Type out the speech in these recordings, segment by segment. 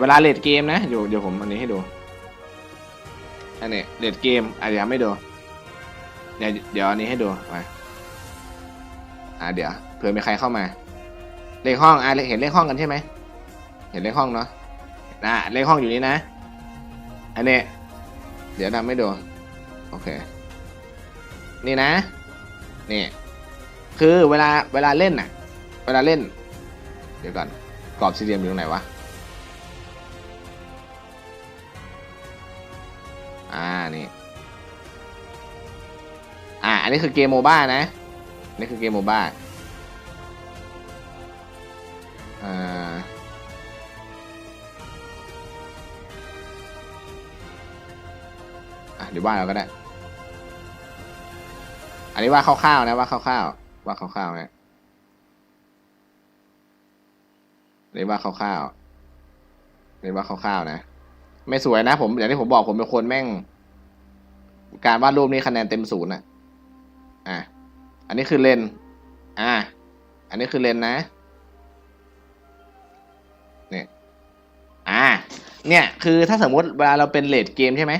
เวลาเลดเกมนะ เดี๋ยวเดี๋ยวผมอันนี้ให้ดู อันนี้เลดเกมอะเดี๋ยวไม่ดู เดี๋ยวเดี๋ยวอันนี้ให้ดูไปอ่าเดี๋ยวเผื่อมีใครเข้ามา เลขห้องอะเห็นเลขห้องกันใช่ไหม เห็นเลขห้องเนาะนะเลขห้องอยู่นี่นะ อันนี้เดี๋ยวทำให้ดู โอเค นี่นะ นี่ คือเวลาเวลาเล่นน่ะ เวลาเล่น เดี๋ยวก่อนกรอบสี่เหลี่ยมอยู่ตรงไหนวะ อ่านี่อ่าอันนี้คือเกมโมบ้านะนี่คือเกมโมบ้าอ่าอะเดี๋ยวว่าเราก็ได้ อันนี้ว่าคร่าวๆนะว่าคร่าวๆว่าคร่าวๆนะอันนี้ว่าคร่าวๆอันนี้ว่าคร่าวๆนะ ไม่สวยนะผมอย่างที่ผมบอกผมเป็นคนแม่ง การวาดรูปนี้คะแนนเต็มศูนย์อะ อะ อันนี้คือเลน อะ อันนี้คือเลนนะ เนี่ย อ่าเนี่ย คือถ้าสมมติเวลาเราเป็นเลดเกมใช่ไหม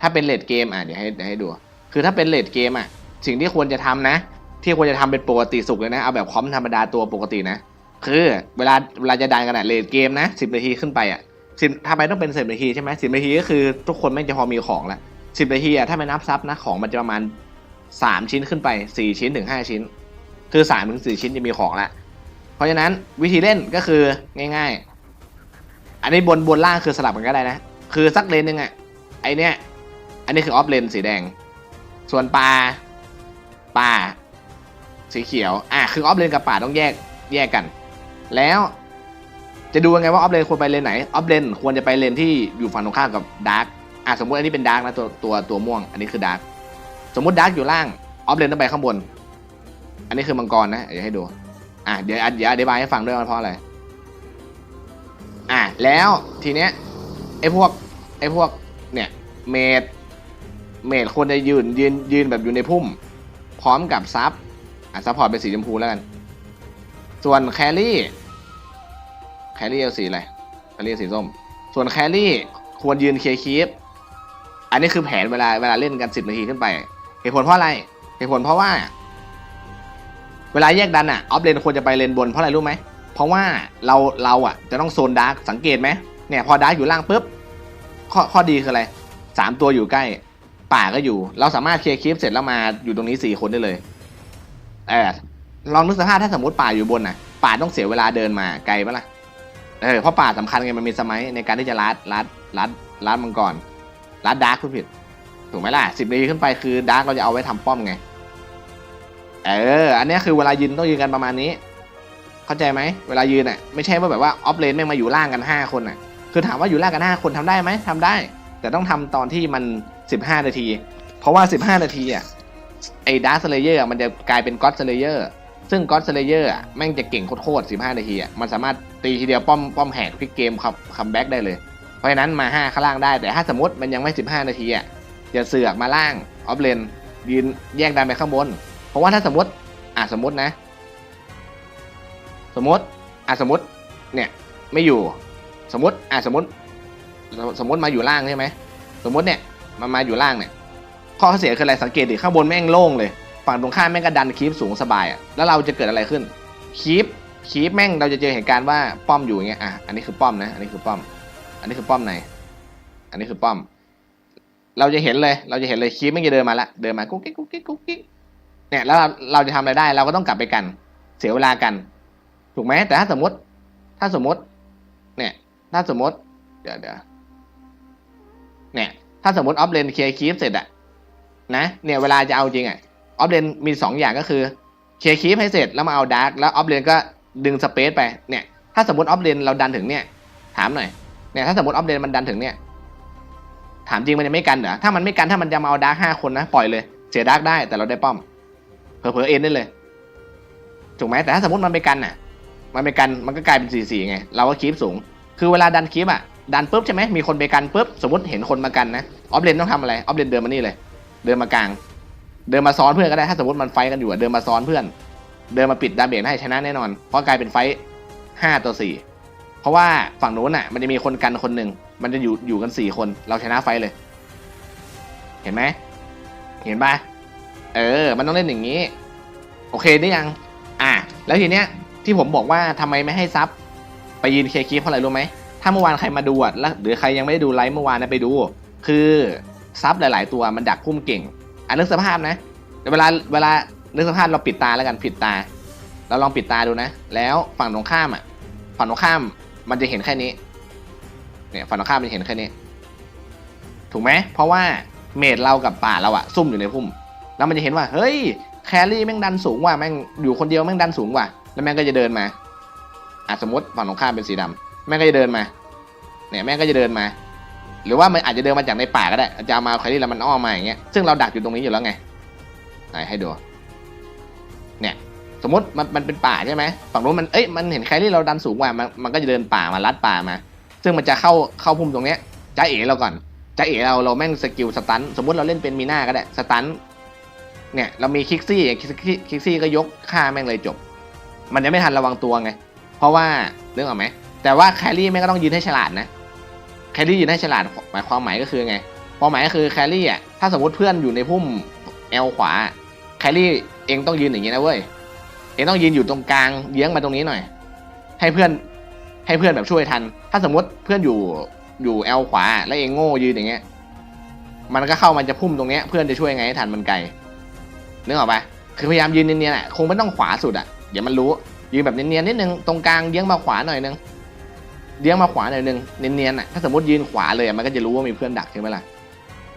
ถ้าเป็นเลดเกม อะเดี๋ยวให้เดี๋ยวให้ดู คือถ้าเป็นเลดเกมอะ สิ่งที่ควรจะทำนะ ที่ควรจะทำเป็นปกติสุขเลยนะ เอาแบบคอมธรรมดาตัวปกตินะ คือ เวลาเวลาจะดันกันอะเลดเกมนะสิบนาทีขึ้นไปอะ สิบทำไมต้องเป็นสิบนาทีใช่ไหมสิบนาทีก็คือทุกคนไม่งจะพอมีของและสิบนาทีอะถ้าไม่นับซับนะของมันจะประมาณสามชิ้นขึ้นไปสี่ชิ้นถึงห้าชิ้น คือสามถึงสี่ชิ้นจะมีของละเพราะฉะนั้นวิธีเล่นก็คือง่าย ๆ อันนี้บนบนล่างคือสลับกันก็ได้นะ คือสักเลนหนึ่งอะไอเนี้ยอันนี้คือออฟเลนสีแดง ส่วนปลาปลาสีเขียวอะคือออฟเลนกับป่าต้องแยกแยกกัน แล้ว จะดูยังไงว่าออฟเลนควรไปเลนไหน ออฟเลนควรจะไปเลนที่อยู่ฝั่งตรงข้ามกับดาร์กอะสมมติอันนี้เป็นดาร์กนะตัวตัวตัวม่วง อันนี้คือดาร์กสมมติดาร์กอยู่ล่าง ออฟเลนต้องไปข้างบน อันนี้คือมังกรนะเดี๋ยวให้ดู อะเดี๋ยวเดี๋ยวอธิบายให้ฟังด้วยว่าเพราะอะไร อะแล้วทีเนี้ยไอ้พวกไอ้พวกเนี่ยเมดเมดควรจะยืนยืนยืนแบบอยู่ในพุ่ม พร้อมกับซับอะซัพพอร์ตเป็นสีชมพูแล้วกัน ส่วนแครี่ แครี่เอาสีอะไรแครี่สีส้ม ส่วนแครี่ควรยืนเคลียร์คีฟอันนี้คือแผนเวลาเวลาเล่นกันสิบนาทีขึ้นไปเหตุผลเพราะอะไรเหตุผลเพราะว่า เวลาแยกดันอะออฟเลนควรจะไปเลนบนเพราะอะไรรู้ไหมเพราะว่าเราเราอะจะต้องโซนดาร์กสังเกตไหมเนี่ยพอดาร์กอยู่ล่างปุ๊บข้อข้อดีคืออะไรสามตัวอยู่ใกล้ ป่าก็อยู่ เราสามารถเคลียร์คลิปเสร็จแล้วมาอยู่ตรงนี้สี่คนได้เลยเออลองนึกสภาพถ้าสมมติป่าอยู่บนน่ะ ป่าต้องเสียเวลาเดินมาไกลปะล่ะ เออเพราะป่าสำคัญไงมันมีสมัยในการที่จะลัดลัดลัดลัดมังกรลัดดาร์กคุณผิด ถูกไหมล่ะสิบนาทีขึ้นไปคือดาร์กเราจะเอาไว้ทำป้อมไง เออ อันเนี้ยคือเวลายืนต้องยืนกันประมาณนี้ เข้าใจไหมเวลายืนอะไม่ใช่ว่าแบบว่าออฟเลนแม่งมาอยู่ล่างกันห้าคนอะ คือถามว่าอยู่ล่างกันห้าคนทำได้ไหมทำได้ แต่ต้องทำตอนที่มันสิบห้านาที เพราะว่าสิบห้านาทีอะไอ้ดาร์ s สเลเยอร์มันจะกลายเป็นก็ d สเลเยอร์ ซึ่งก็ d สเลเยอร์อะแม่งจะเก่งโคตรๆสิบห้านาทีอะมันสามารถตีทีเดียวป้อมป้อมแหกพลิกเกมคัมคัมแบ็กได้เลย เพราะฉะนั้นมาห้าข้างล่างได้แต่ถ้าสมมติมันยังไม่สิบห้านาทีอะอย่าเสือกมาล่างออฟเลนยืนแยกดันไปข้างบน เพราะว่าถ้าสมมติอะสมมตินะ สมมติอะสมมติเนี่ยไม่อยู่สมมติอะสมมติ สมมติมาอยู่ล่างใช่ไหมสมมติเนี่ยมันมาอยู่ล่างเนี่ยข้อเสียคืออะไรสังเกตดิข้างบนแม่งโล่งเลย ฝั่งตรงข้ามแม่งก็ดันคีปสูงสบายอะแล้วเราจะเกิดอะไรขึ้นคีปคีปแม่งเราจะเจอเหตุการณ์ว่าป้อมอยู่อย่างเงี้ยอะอันนี้คือป้อมนะ อันนี้คือป้อม อันนี้คือป้อมในอันนี้คือป้อม เราจะเห็นเลย เราจะเห็นเลยคีปแม่งจะเดินมาละเดินมากุ๊กกิ๊กกุ๊กกิ๊กกุ๊กกิ๊กเนี่ยแล้วเราจะทำอะไรได้เราก็ต้องกลับไปกัน เสียเวลากัน ถูกไหมแต่ถ้าสมมติ ถ้าสมมติ เนี่ย ถ้าสมมติ เดี๋ยวเดี๋ยวเนี่ย ถ้าสมมติออฟเลนเคลียร์คีฟเสร็จอะนะเนี่ยเวลาจะเอาจริงอะ ออฟเลนมีสองอย่างก็คือเคลียร์คีฟให้เสร็จแล้วมาเอาดาร์กแล้วออฟเลนก็ดึงสเปซไปเนี่ยถ้าสมมติออฟเลนเราดันถึงเนี่ยถามหน่อยเนี่ยถ้าสมมติออฟเลนมันดันถึงเนี่ยถามจริงมันจะไม่กันเหรอถ้ามันไม่กันถ้ามันจะมาเอาดาร์กห้าคนนะปล่อยเลยเสียดาร์กได้แต่เราได้ป้อมเผลอๆเอ็นได้เลยถูกไหมแต่ถ้าสมมติมันไปกันน่ะ มันไปกันมันก็กลายเป็นสี่สี่ไงเราก็คีปสูง คือเวลาดันคีปอะดันปุ๊บใช่ไหมมีคนไปกันปุ๊บสมมติเห็นคนมากันนะออฟเลนต้องทำอะไรออฟเลนเดินมานี่เลย เดินมากลาง เดินมาซ้อนเพื่อนก็ได้ถ้าสมมติมันไฟกันอยู่เดินมาซ้อนเพื่อน เดินมาปิดดาเมจให้ชนะแน่นอน เพราะกลายเป็นไฟห้าต่อสี่พราะว่าฝั่งโน้นอะ มันจะมีคนกันคนหนึ่งมันจะอยู่อยู่กันสี่คน เราชนะไฟเลย เห็นไหมเห็นปะเออ มันต้องเล่นอย่างนี้ โอเคได้ยัง อะแล้วทีเนี้ยที่ผมบอกว่าทำไมไม่ให้ซับไปยืนเคลียร์คลิปเพราะอะไรรู้ไหมถ้าเมื่อวานใครมาดูอะแล้วหรือใครยังไม่ได้ดูไลฟ์เมื่อวานนะไปดู คือซับหลาย ๆ ตัวมันดักพุ่มเก่ง อะนึกสภาพนะเวลาเวลานึกสภาพเราปิดตาแล้วกันปิดตา เราลองปิดตาดูนะ แล้วฝั่งตรงข้ามอะ ฝั่งตรงข้ามมันจะเห็นแค่นี้ เนี่ยฝั่งตรงข้ามมันเห็นแค่นี้ ถูกไหมเพราะว่าเมดเรากับป่าเราอะซุ่มอยู่ในพุ่ม แล้วมันจะเห็นว่า เฮ้ยแครี่แม่งดันสูงว่ะแม่งอยู่คนเดียวแม่งดันสูงว่ะ แล้วแม่งก็จะเดินมาอะสมมติฝั่งตรงข้ามเป็นสีดำแม่งก็จะเดินมา เนี่ยแม่งก็จะเดินมา หรือว่ามันอาจจะเดินมาจากในป่าก็ได้จะเอามาแครี่แล้วมันอ้อมมาอย่างเงี้ยซึ่งเราดักอยู่ตรงนี้อยู่แล้วไงไหนให้ดูเนี่ยสมมติมันมันเป็นป่าใช่ไหมฝั่งนู้นมันเอ้ยมันเห็นแครี่เราดันสูงกว่ามันมันก็จะเดินป่ามาลัดป่ามา ซึ่งมันจะเข้าเข้าพุ่มตรงเนี้ยจ้าเอ๋เราก่อนจ้าเอ๋เราเราแม่งสกิลสตันสมมติเราเล่นเป็นมีหน้าก็ได้สตันเนี่ยเรามีคิกซี่คิกซี่คิกซี่ก็ยกฆ่าแม่งเลยจบ มันจะไม่ทันระวังตัวไง เพราะว่าเรื่องออกไหมแต่ว่าแครี่แม่งก็ต้องยืนให้ฉลาดนะ แครี่ยืนให้ฉลาดหมายความหมายก็คือไงความหมายก็คือแครี่อะถ้าสมมติเพื่อนอยู่ในพุ่มแอลขวาแครี่เองต้องยืนอย่างนี้นะเว้ยเองต้องยืนอยู่ตรงกลางเยื้องมาตรงนี้หน่อย ให้เพื่อนให้เพื่อนแบบช่วยทัน ถ้าสมมติเพื่อนอยู่อยู่แอลขวา แล้วเองโง่ยืนอย่างเงี้ย มันก็เข้ามันจะพุ่มตรงเนี้ยเพื่อนจะช่วยไงให้ทันมันไกลนึกออกปะคือพยายามยืนเนียนๆอะคงไม่ต้องขวาสุดอะเดี๋ยวมันรู้ยืนแบบเนียนๆนิดนึงตรงกลางเยื้องมาขวาหน่อยนึง เยื้องมาขวาหน่อยนึงเนียนๆอะถ้าสมมติยืนขวาเลยมันก็จะรู้ว่ามีเพื่อนดักใช่ไหมล่ะ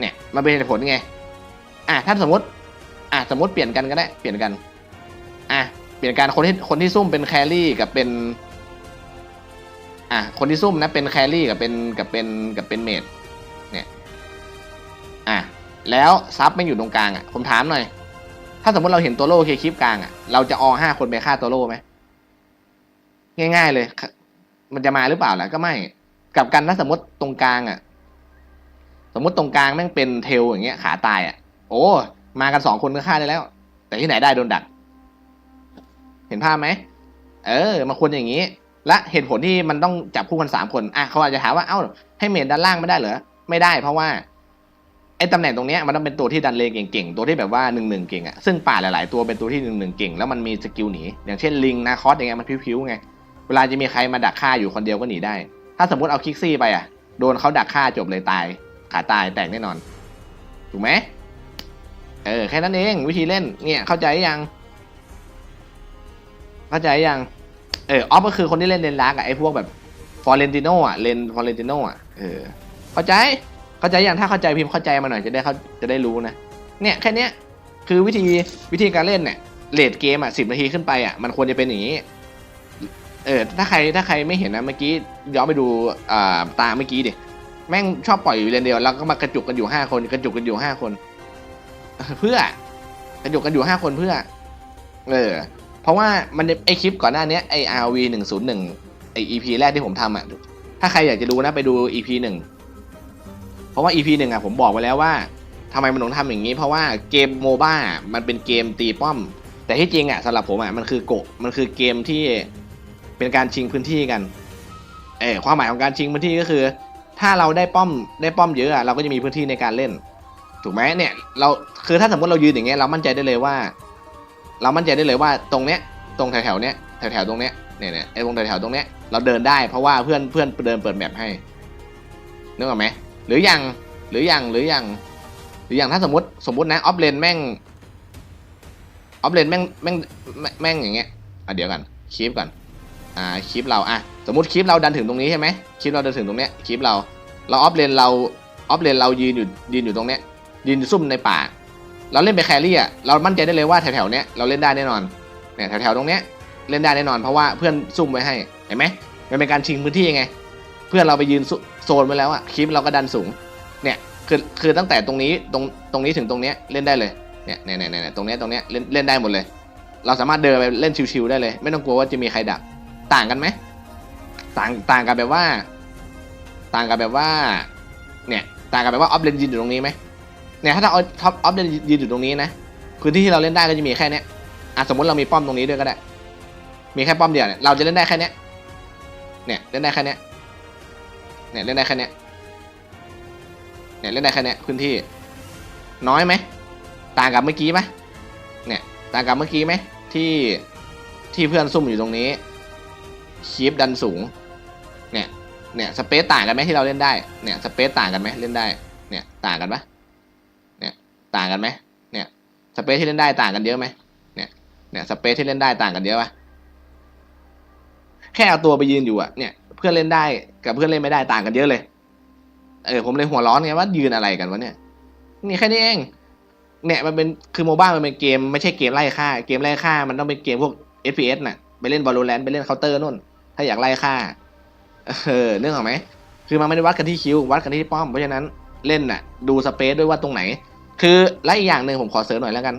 เนี่ยมันเป็นเหตุผลไงอะถ้าสมมติอะสมมติเปลี่ยนกันก็ได้เปลี่ยนกันอะเปลี่ยนการคนที่คนที่ซุ่มเป็นแครี่กับเป็นอะคนที่ซุ่มนะเป็นแครี่กับเป็นกับเป็นกับเป็นเมดเนี่ยอะแล้วซับไม่อยู่ตรงกลางอะผมถามหน่อย ถ้าสมมติเราเห็นตัวโล่เคคลิปกลางอะเราจะอห้าคนไปฆ่าตัวโล่ไหมง่าย ๆ เลย มันจะมาหรือเปล่าล่ะก็ไม่กลับกันถ้าสมมติตรงกลางอะ สมมติตรงกลางแม่งเป็นเทลอย่างเงี้ย ขาตายอะ โอ้มากันสองคนก็ฆ่าได้แล้ว แต่ที่ไหนได้โดนดัก เห็นภาพไหมเออมันควรอย่างนี้ และเหตุผลที่มันต้องจับคู่กันสามคนอะเขาอาจจะถามว่าเอ้าให้เมดด้านล่างไม่ได้เหรอไม่ได้ เพราะว่าไอ้ตำแหน่งตรงเนี้ยมันต้องเป็นตัวที่ดันเลนเก่งๆตัวที่แบบว่าหนึ่งหนึ่งเก่งอะซึ่งป่าหลายๆตัวเป็นตัวที่หนึ่งหนึ่งเก่งแล้วมันมีสกิลหนีอย่างเช่นลิงนาคอสอย่างเงี้ยมันพิ้วๆไง เวลาจะมีใครมาดักฆ่าอยู่คนเดียวก็หนีได้ ถ้าสมมติเอาคิกซี่ไปอะ โดนเขาดักฆ่าจบเลยตาย ขาตายแตกแน่นอน ถูกไหมเออแค่นั้นเองวิธีเล่นเนี่ยเข้าใจยัง เข้าใจยังเออออฟก็คือคนที่เล่นเลนลักอะไอพวกแบบฟอร์เรนติโนอะเลนฟอร์เรนติโนอะเออเข้าใจเข้าใจยังถ้าเข้าใจพิมพ์เข้าใจมาหน่อยจะได้เขาจะได้รู้นะเนี่ยแค่เนี้ยคือวิธีวิธีการเล่นเนี่ยเลดเกมอะสิบนาทีขึ้นไปอะมันควรจะเป็นอย่างนี้ เออถ้าใครถ้าใครไม่เห็นนะเมื่อกี้ย้อนไปดูอ่าตาเมื่อกี้ดิแม่งชอบปล่อยอยู่เลนเดียวแล้วก็มากระจุกกันอยู่ห้าคนกระจุกกันอยู่ห้าคน เพื่อกระจุกกันอยู่ห้าคนเพื่อ เออ เพราะว่ามันไอคลิปก่อนหน้านี้ไอ RV หนึ่งศูนย์หนึ่งไอ EP แรกที่ผมทำอะถ้าใครอยากจะดูนะไปดู EP หนึ่งเพราะว่า EP หนึ่งอะผมบอกไว้แล้วว่าทำไมมันต้องทำอย่างนี้ เพราะว่าเกมโมบ้ามันเป็นเกมตีป้อม แต่ที่จริงอะสำหรับผมอะมันคือโกะมันคือเกมที่ เป็นการชิงพื้นที่กันเออความหมายของการชิงพื้นที่ก็คือ ถ้าเราได้ป้อมได้ป้อมเยอะอะเราก็จะมีพื้นที่ในการเล่น ถูกไหมเนี่ยเราคือถ้าสมมติเรายืนอย่างเงี้ยเรามั่นใจได้เลยว่า เรามั่นใจได้เลยว่าตรงเนี้ยตรงแถวๆเนี้ยแถวๆตรงเนี้ยเนี่ยเนี่ยไอ้ตรงแถวๆตรงเนี้ยเราเดินได้เพราะว่าเพื่อนเพื่อนเดินเปิดแมปให้นึกออกไหมหรือยังหรือยังหรือยังหรืออย่างถ้าสมมติสมมตินะออฟเลนแม่งออฟเลนแม่งแม่งแม่งแม่งอย่างเงี้ยอะเดี๋ยวกันคลิปก่อน อ่าคลิปเราอะสมมติคลิปเราดันถึงตรงนี้ใช่ไหมคลิปเราดันถึงตรงเนี้ยคลิปเราเราออฟเลนเราออฟเลนเรายืนอยู่ยืนอยู่ตรงเนี้ยยืนซุ่มในป่า เราเล่นไปแครี่อะเรามั่นใจได้เลยว่าแถวๆเนี้ยเราเล่นได้แน่นอนเนี่ยแถวๆตรงเนี้ยเล่นได้แน่นอนเพราะว่าเพื่อนซุ่มไว้ให้เห็นไหมมันเป็นการชิงพื้นที่ไงเพื่อนเราไปยืนโซนไว้แล้วอะคลิปเราก็ดันสูงเนี่ยคือคือตั้งแต่ตรงนี้ตรงตรงนี้ถึงตรงเนี้ยเล่นได้เลยเนี่ยเนี่ยเนี่ยเนี่ยตรงเนี้ยตรงเนี้ยเล่นเล่นได้หมดเลย เราสามารถเดินไปเล่นชิวๆได้เลย ไม่ต้องกลัวว่าจะมีใครดัก ต่างกันไหมต่างต่างกันแบบว่า ต่างกันแบบว่า เนี่ย ต่างกันแบบว่าออฟเลนยืนอยู่ตรงนี้ไหมเนี่ยถ้าเราเอาท็อปออฟเลนยืนอยู่ตรงนี้นะพื้นที่ที่เราเล่นได้ก็จะมีแค่เนี้ยอะสมมติเรามีป้อมตรงนี้ด้วยก็ได้ มีแค่ป้อมเดียวเนี่ยเราจะเล่นได้แค่เนี้ยเนี่ยเล่นได้แค่เนี้ยเนี่ยเล่นได้แค่เนี้ยเนี่ยเล่นได้แค่เนี้ยพื้นที่ น้อยไหมต่างกับเมื่อกี้ไหมเนี่ยต่างกับเมื่อกี้ไหมที่ที่เพื่อนซุ่มอยู่ตรงนี้ คีปดันสูง เนี่ย เนี่ยสเปซต่างกันไหมที่เราเล่นได้ เนี่ยสเปซต่างกันไหมเล่นได้ เนี่ยต่างกันปะเนี่ยต่างกันไหมเนี่ยสเปซที่เล่นได้ต่างกันเยอะไหมเนี่ย เนี่ยสเปซที่เล่นได้ต่างกันเยอะปะแค่เอาตัวไปยืนอยู่อะเนี่ยเพื่อนเล่นได้กับเพื่อนเล่นไม่ได้ต่างกันเยอะเลย เออผมเลยหัวร้อนไงว่ายืนอะไรกันวะเนี่ย นี่แค่นี้เองเนี่ยมันเป็นคือโมบ้ามันเป็นเกมไม่ใช่เกมไล่ฆ่า เกมไล่ฆ่ามันต้องเป็นเกมพวก FPS น่ะ ไปเล่น Valorant ไปเล่นเคาน์เตอร์นู่น ถ้าอยากไล่ฆ่าเออเรื่องของไหม คือมันไม่ได้วัดกันที่คิววัดกันที่ป้อม เพราะฉะนั้นเล่นน่ะ ดูสเปซด้วยว่าตรงไหน คือและอีกอย่างหนึ่งผมขอเสริมหน่อยแล้วกัน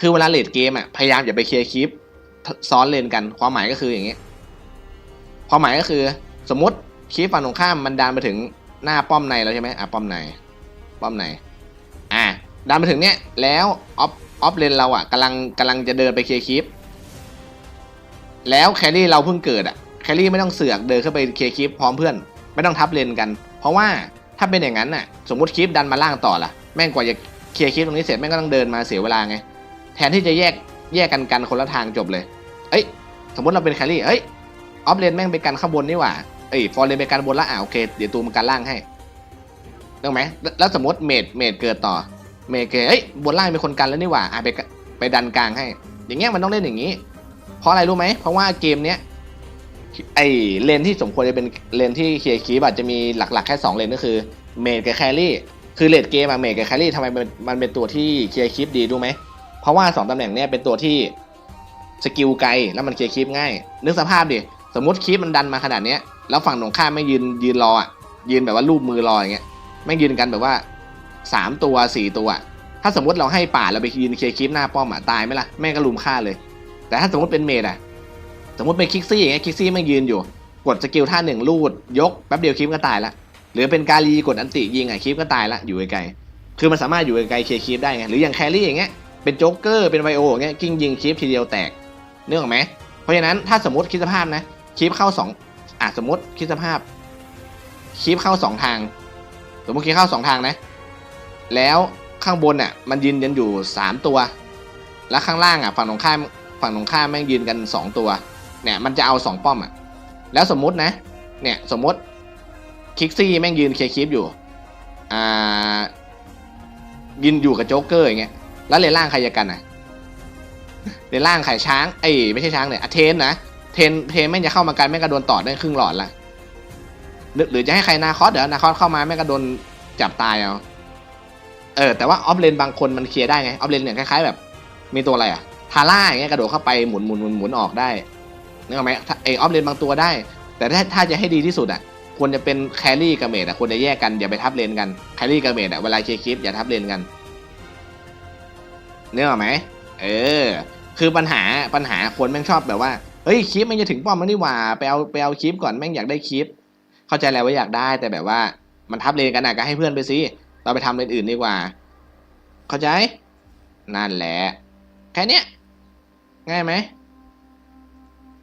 คือเวลาเลดเกมอะพยายามอย่าไปเคลียร์คลิปซ้อนเลนกันความหมายก็คืออย่างนี้ ความหมายก็คือ สมมติคลิปฝั่งตรงข้ามมันดันไปถึงหน้าป้อมในแล้วใช่ไหมอะป้อมในป้อมในอะดันมาถึงเนี้ยแล้วออฟออฟเลนเราอะกำลังกำลังจะเดินไปเคลียร์คลิป แล้วแครี่เราเพิ่งเกิดอะแครี่ไม่ต้องเสือกเดินเข้าไปเคลียร์คลิปพร้อมเพื่อน ไม่ต้องทับเลนกัน เพราะว่าถ้าเป็นอย่างนั้นน่ะสมมติคลิปดันมาล่างต่อล่ะแม่งกว่าจะเคลียร์คลิปตรงนี้เสร็จแม่งก็ต้องเดินมาเสียเวลาไงแทนที่จะแยกแยกกันกันคนละทางจบเลย เอ้ย สมมติเราเป็นแครี่เอ้ยออฟเลนแม่งไปกันข้างบนนี่หว่าเอ้ยฟอร์เลนไปกันบนละอ่าโอเคเดี๋ยวตูมันกันล่างให้ได้ไหมแล้วสมมติเมดเมดเกิดต่อ เมดเกิดเอ้ยบนล่างมีคนกันแล้วนี่หว่าอะไปไปดันกลางให้ อย่างเงี้ยมันต้องเล่นอย่างนี้ เพราะอะไรรู้ไหม เพราะว่าเกมเนี้ยไอเลนที่สมควรจะเป็นเลนที่เคลียร์คีบอาจจะมีหลักๆแค่ 2 เลนก็คือเมดกับแครี่คือเลดเกมอะเมดกับแครี่ทำไมมันเป็นตัวที่เคลียร์คีบดีรู้ไหม เพราะว่า 2ตำแหน่งเนี้ยเป็นตัวที่สกิลไกลแล้วมันเคลียร์คีบง่ายนึกสภาพดิสมมติคีบมันดันมาขนาดเนี้ยแล้วฝั่งตรงข้ามไม่ยืนยืนรออะยืนแบบว่ารูปมือรออย่างเงี้ยไม่ยืนกันแบบว่าสามตัวสี่ตัว ถ้าสมมติเราให้ป่าเราไปยืนเคลียร์คีบหน้าป้อมอะตายไหมล่ะแม่งก็ลุมฆ่าเลย แต่ถ้าสมมติเป็นเมดอะสมมติเป็นคิกซี่อย่างเงี้ยคิกซี่ไม่ยืนอยู่ กดสกิลท่าหนึ่งลูด ยกแป๊บเดียวคลิปก็ตายละหรือเป็นกาลีกดอันติยิงอะคลิปก็ตายละอยู่ไกลๆคือมันสามารถอยู่ไกลๆเคลียร์คลิปได้ไงหรืออย่างแครี่อย่างเงี้ยเป็นโจ๊กเกอร์เป็นไวโออย่างเงี้ยกิ้งยิงคลิปทีเดียวแตกนึกออกไหมเพราะฉะนั้นถ้าสมมติคิดสภาพนะคลิปเข้าสองอะสมมติคิดสภาพคลิปเข้าสองทาง สมมติคลิปเข้าสองทางนะ แล้วข้างบนอะมันยืนกันอยู่สามตัว แล้วข้างล่างอะฝั่งตรงข้าม ฝั่งตรงข้ามแม่งยืนกันสองตัว เนี่ยมันจะเอาสองป้อมอะ แล้วสมมุตินะ เนี่ยสมมติคิกซี่แม่งยืนเคลียร์คลิปอยู่ อ่า ยืนอยู่กับโจ๊กเกอร์อย่างเงี้ย แล้วเลนล่างใครจะกันอะเลนล่างใครช้างเอ้ยไม่ใช่ช้างเนี่ยอะเทนนะเทนเทนแม่งจะเข้ามากันแม่งก็โดนต่อได้ครึ่งหลอดละหรือจะให้ใครนาคอสเดี๋ยวนาคอสเข้ามาแม่งก็โดนจับตายเอาเออแต่ว่าออฟเลนบางคนมันเคลียร์ได้ไงออฟเลนเนี่ยคล้ายๆแบบ มีตัวอะไรอะ ทาร่าอย่างเงี้ยกระโดดเข้าไปหมุนหมุนหมุนหมุนออกได้นึกออกไหมไอออฟเลนบางตัวได้ แต่ถ้าถ้าจะให้ดีที่สุดอะควรจะเป็นแครี่กับเมดอะควรจะแยกกันอย่าไปทับเลนกันแครี่กับเมดอะเวลาเคลียร์คลิปอย่าทับเลนกันนึกออกไหมเออ คือปัญหาปัญหาคนแม่งชอบแบบว่าเฮ้ยคลิปมันจะถึงป้อมมันนี่หว่าไปเอาไปเอาคลิปก่อนแม่งอยากได้คลิป เข้าใจแล้วว่าอยากได้ แต่แบบว่ามันทับเลนกันอะก็ให้เพื่อนไปสิเราไปทำเลนอื่นดีกว่า เข้าใจ นั่นแหละ แค่เนี้ย ง่ายไหม